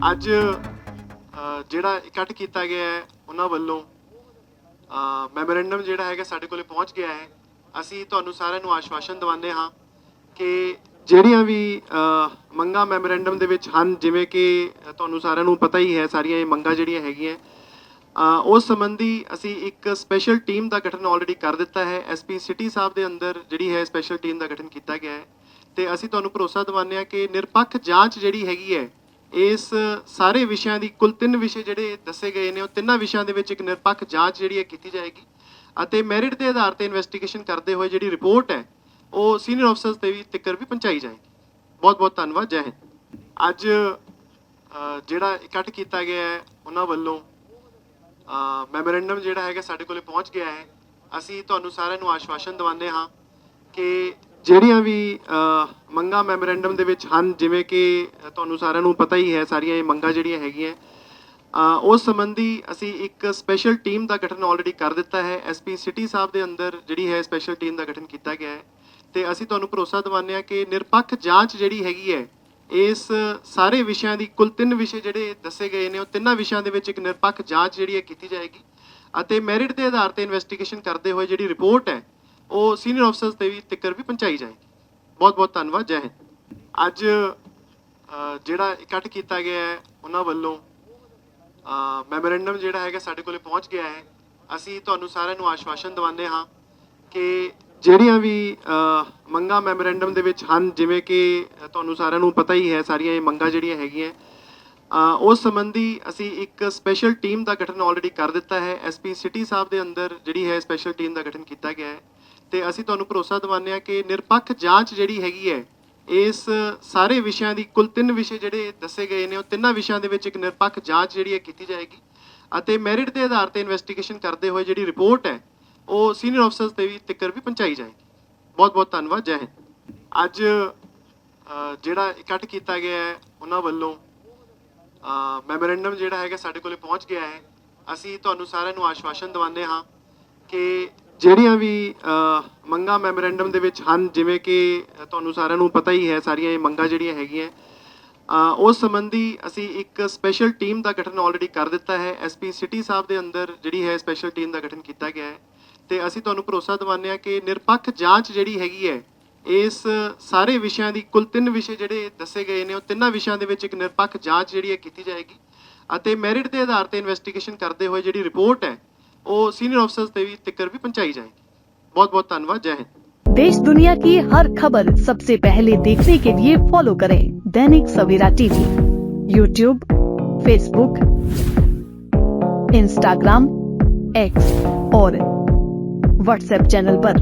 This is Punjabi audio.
ਅੱਜ ਜਿਹੜਾ ਇਕੱਠ ਕੀਤਾ ਗਿਆ ਹੈ ਉਹਨਾਂ ਵੱਲੋਂ ਮੈਮੋਰੈਂਡਮ ਜਿਹੜਾ ਹੈਗਾ ਸਾਡੇ ਕੋਲੇ ਪਹੁੰਚ ਗਿਆ ਹੈ। ਅਸੀਂ ਤੁਹਾਨੂੰ ਸਾਰਿਆਂ ਨੂੰ ਆਸ਼ਵਾਸਨ ਦਿਵਾਉਂਦੇ ਹਾਂ ਕਿ ਜਿਹੜੀਆਂ ਵੀ ਅ, ਮੰਗਾਂ ਮੈਮੋਰੈਂਡਮ ਦੇ ਵਿੱਚ ਹਨ ਜਿਵੇਂ ਕਿ ਤੁਹਾਨੂੰ ਸਾਰਿਆਂ ਨੂੰ ਪਤਾ ਹੀ ਹੈ ਸਾਰੀਆਂ ਇਹ ਮੰਗਾਂ ਜਿਹੜੀਆਂ ਹੈਗੀਆਂ ਉਸ ਸੰਬੰਧੀ ਅਸੀਂ ਇੱਕ ਸਪੈਸ਼ਲ ਟੀਮ ਦਾ ਗਠਨ ਆਲਰੇਡੀ ਕਰ ਦਿੱਤਾ ਹੈ। ਐਸਪੀ ਸਿਟੀ ਸਾਹਿਬ ਦੇ ਅੰਦਰ ਜਿਹੜੀ ਹੈ ਸਪੈਸ਼ਲ ਟੀਮ ਦਾ ਗਠਨ ਕੀਤਾ ਗਿਆ ਹੈ। ਤੇ ਅਸੀਂ ਤੁਹਾਨੂੰ ਭਰੋਸਾ ਦਿਵਾਉਂਦੇ ਹਾਂ ਕਿ ਨਿਰਪੱਖ ਜਾਂਚ ਜਿਹੜੀ ਹੈਗੀ ਹੈ ਇਸ ਸਾਰੇ ਵਿਸ਼ਿਆਂ ਦੀ ਕੁੱਲ ਤਿੰਨ ਵਿਸ਼ੇ ਜਿਹੜੇ ਦੱਸੇ ਗਏ ਨੇ, ਉਹ ਤਿੰਨਾਂ ਵਿਸ਼ਿਆਂ ਦੇ ਵਿੱਚ ਇੱਕ ਨਿਰਪੱਖ ਜਾਂਚ ਜਿਹੜੀ ਹੈ ਕੀਤੀ ਜਾਏਗੀ ਅਤੇ ਮੈਰਿਟ ਦੇ ਆਧਾਰ ਤੇ ਇਨਵੈਸਟੀਗੇਸ਼ਨ ਕਰਦੇ ਹੋਏ ਜਿਹੜੀ ਰਿਪੋਰਟ ਹੈ, ਉਹ ਸੀਨੀਅਰ ਅਫਸਰਸ ਤੇ ਵੀ ਤਿੱਕਰ ਵੀ ਪਹੁੰਚਾਈ ਜਾਏਗੀ। ਬਹੁਤ ਬਹੁਤ ਧੰਨਵਾਦ, ਜੈ ਹਿੰਦ। ਅੱਜ ਜਿਹੜਾ ਇਕੱਠ ਕੀਤਾ ਗਿਆ ਹੈ, ਉਹਨਾਂ ਵੱਲੋਂ ਮੈਮੋਰੈਂਡਮ ਜਿਹੜਾ ਹੈਗਾ ਸਾਡੇ ਕੋਲੇ ਪਹੁੰਚ ਗਿਆ ਹੈ। ਅਸੀਂ ਤੁਹਾਨੂੰ ਸਾਰਿਆਂ ਨੂੰ ਆਸ਼ਵਾਸਨ ਦਿਵਾਉਂਦੇ ਹਾਂ ਕਿ ਜਿਹੜੀਆਂ ਵੀ ਅ, ਮੰਗਾਂ ਮੈਮੋਰੈਂਡਮ ਦੇ ਵਿੱਚ ਹਨ ਜਿਵੇਂ ਕਿ ਤੁਹਾਨੂੰ ਸਾਰਿਆਂ ਨੂੰ ਪਤਾ ਹੀ ਹੈ ਸਾਰੀਆਂ ਇਹ ਮੰਗਾਂ ਜਿਹੜੀਆਂ ਹੈਗੀਆਂ ਉਸ ਸੰਬੰਧੀ ਅਸੀਂ ਇੱਕ ਸਪੈਸ਼ਲ ਟੀਮ ਦਾ ਗਠਨ ਆਲਰੇਡੀ ਕਰ ਦਿੱਤਾ ਹੈ। ਐਸਪੀ ਸਿਟੀ ਸਾਹਿਬ ਦੇ ਅੰਦਰ ਜਿਹੜੀ ਹੈ ਸਪੈਸ਼ਲ ਟੀਮ ਦਾ ਗਠਨ ਕੀਤਾ ਗਿਆ ਹੈ। ਤੇ ਅਸੀਂ ਤੁਹਾਨੂੰ ਭਰੋਸਾ ਦਿਵਾਉਂਦੇ ਹਾਂ ਕਿ ਨਿਰਪੱਖ ਜਾਂਚ ਜਿਹੜੀ ਹੈਗੀ ਹੈ ਇਸ ਸਾਰੇ ਵਿਸ਼ਿਆਂ ਦੀ ਕੁੱਲ ਤਿੰਨ ਵਿਸ਼ੇ ਜਿਹੜੇ ਦੱਸੇ ਗਏ ਨੇ ਉਹ ਤਿੰਨਾਂ ਵਿਸ਼ਿਆਂ ਦੇ ਵਿੱਚ ਇੱਕ ਨਿਰਪੱਖ ਜਾਂਚ ਜਿਹੜੀ ਹੈ ਕੀਤੀ ਜਾਏਗੀ। ਅਤੇ ਮੈਰਿਟ ਦੇ ਆਧਾਰ ਤੇ ਇਨਵੈਸਟੀਗੇਸ਼ਨ ਕਰਦੇ ਹੋਏ ਜਿਹੜੀ ਰਿਪੋਰਟ ਹੈ ਉਹ ਸੀਨੀਅਰ ਅਫਸਰਸ ਤੇ ਵੀ ਤਿੱਕਰ ਵੀ ਪਹੁੰਚਾਈ ਜਾਏਗੀ। ਬਹੁਤ ਬਹੁਤ ਧੰਨਵਾਦ ਜੈ ਹਿੰਦ। ਅੱਜ ਜਿਹੜਾ ਇਕੱਠ ਕੀਤਾ ਗਿਆ ਹੈ ਉਹਨਾਂ ਵੱਲੋਂ ਮੈਮੋਰੈਂਡਮ ਜਿਹੜਾ ਹੈਗਾ ਸਾਡੇ ਕੋਲੇ ਪਹੁੰਚ ਗਿਆ ਹੈ। ਅਸੀਂ ਤੁਹਾਨੂੰ ਸਾਰਿਆਂ ਨੂੰ ਆਸ਼ਵਾਸਨ ਦਿਵਾਉਂਦੇ ਹਾਂ ਕਿ ਜਿਹੜੀਆਂ ਵੀ ਅ, ਮੰਗਾਂ ਮੈਮੋਰੈਂਡਮ ਦੇ ਵਿੱਚ ਹਨ ਜਿਵੇਂ ਕਿ ਤੁਹਾਨੂੰ ਸਾਰਿਆਂ ਨੂੰ ਪਤਾ ਹੀ ਹੈ ਸਾਰੀਆਂ ਇਹ ਮੰਗਾਂ ਜਿਹੜੀਆਂ ਹੈਗੀਆਂ ਉਸ ਸੰਬੰਧੀ ਅਸੀਂ ਇੱਕ ਸਪੈਸ਼ਲ ਟੀਮ ਦਾ ਗਠਨ ਆਲਰੇਡੀ ਕਰ ਦਿੱਤਾ ਹੈ। ਐਸਪੀ ਸਿਟੀ ਸਾਹਿਬ ਦੇ ਅੰਦਰ ਜਿਹੜੀ ਹੈ ਸਪੈਸ਼ਲ ਟੀਮ ਦਾ ਗਠਨ ਕੀਤਾ ਗਿਆ ਹੈ। ਤੇ ਅਸੀਂ ਤੁਹਾਨੂੰ ਭਰੋਸਾ ਦਿਵਾਉਂਦੇ ਹਾਂ ਕਿ ਨਿਰਪੱਖ ਜਾਂਚ ਜਿਹੜੀ ਹੈਗੀ ਹੈ, ਇਸ ਸਾਰੇ ਵਿਸ਼ਿਆਂ ਦੀ ਕੁੱਲ ਤਿੰਨ ਵਿਸ਼ੇ ਜਿਹੜੇ ਦੱਸੇ ਗਏ ਨੇ, ਉਹ ਤਿੰਨਾਂ ਵਿਸ਼ਿਆਂ ਦੇ ਵਿੱਚ ਇੱਕ ਨਿਰਪੱਖ ਜਾਂਚ ਜਿਹੜੀ ਹੈ ਕੀਤੀ ਜਾਏਗੀ। ਅਤੇ ਮੈਰਿਟ ਦੇ ਆਧਾਰ ਤੇ ਇਨਵੈਸਟੀਗੇਸ਼ਨ ਕਰਦੇ ਹੋਏ ਜਿਹੜੀ ਰਿਪੋਰਟ ਹੈ, ਉਹ ਸੀਨੀਅਰ ਅਫਸਰਸ ਤੇ ਵੀ ਤਿੱਕਰ ਵੀ ਪਹੁੰਚਾਈ ਜਾਏਗੀ। ਬਹੁਤ ਬਹੁਤ ਧੰਨਵਾਦ, ਜੈ ਹਿੰਦ। ਅੱਜ ਜਿਹੜਾ ਇਕੱਠ ਕੀਤਾ ਗਿਆ ਹੈ, ਉਹਨਾਂ ਵੱਲੋਂ ਮੈਮੋਰੈਂਡਮ ਜਿਹੜਾ ਹੈਗਾ ਸਾਡੇ ਕੋਲੇ ਪਹੁੰਚ ਗਿਆ ਹੈ। ਅਸੀਂ ਤੁਹਾਨੂੰ ਸਾਰਿਆਂ ਨੂੰ ਆਸ਼ਵਾਸਨ ਦਿਵਾਉਂਦੇ ਹਾਂ ਕਿ ਜਿਹੜੀਆਂ ਵੀ ਅ, ਮੰਗਾਂ ਮੈਮੋਰੈਂਡਮ ਦੇ ਵਿੱਚ ਹਨ ਜਿਵੇਂ ਕਿ ਤੁਹਾਨੂੰ ਸਾਰਿਆਂ ਨੂੰ ਪਤਾ ਹੀ ਹੈ ਸਾਰੀਆਂ ਇਹ ਮੰਗਾਂ ਜਿਹੜੀਆਂ ਹੈਗੀਆਂ ਉਸ ਸੰਬੰਧੀ ਅਸੀਂ ਇੱਕ ਸਪੈਸ਼ਲ ਟੀਮ ਦਾ ਗਠਨ ਆਲਰੇਡੀ ਕਰ ਦਿੱਤਾ ਹੈ। ਐਸਪੀ ਸਿਟੀ ਸਾਹਿਬ ਦੇ ਅੰਦਰ ਜਿਹੜੀ ਹੈ ਸਪੈਸ਼ਲ ਟੀਮ ਦਾ ਗਠਨ ਕੀਤਾ ਗਿਆ ਹੈ। ਤੇ ਅਸੀਂ ਤੁਹਾਨੂੰ ਭਰੋਸਾ ਦਿਵਾਉਂਦੇ ਹਾਂ ਕਿ ਨਿਰਪੱਖ ਜਾਂਚ ਜਿਹੜੀ ਹੈਗੀ ਹੈ ਇਸ ਸਾਰੇ ਵਿਸ਼ਿਆਂ ਦੀ ਕੁੱਲ ਤਿੰਨ ਵਿਸ਼ੇ ਜਿਹੜੇ ਦੱਸੇ ਗਏ ਨੇ ਉਹ ਤਿੰਨਾਂ ਵਿਸ਼ਿਆਂ ਦੇ ਵਿੱਚ ਇੱਕ ਨਿਰਪੱਖ ਜਾਂਚ ਜਿਹੜੀ ਹੈ ਕੀਤੀ ਜਾਏਗੀ। ਅਤੇ ਮੈਰਿਟ ਦੇ ਆਧਾਰ ਤੇ ਇਨਵੈਸਟੀਗੇਸ਼ਨ ਕਰਦੇ ਹੋਏ ਜਿਹੜੀ ਰਿਪੋਰਟ ਹੈ ਉਹ ਸੀਨੀਅਰ ਅਫਸਰਸ ਤੇ ਵੀ ਤਿੱਕਰ ਵੀ ਪਹੁੰਚਾਈ ਜਾਏਗੀ ਬਹੁਤ ਬਹੁਤ ਧੰਨਵਾਦ ਜੈ ਹਿੰਦ देश दुनिया की हर खबर सबसे पहले देखने के लिए फॉलो करें Dainik Savera TV YouTube Facebook Instagram X और व्हाट्सएप चैनल पर।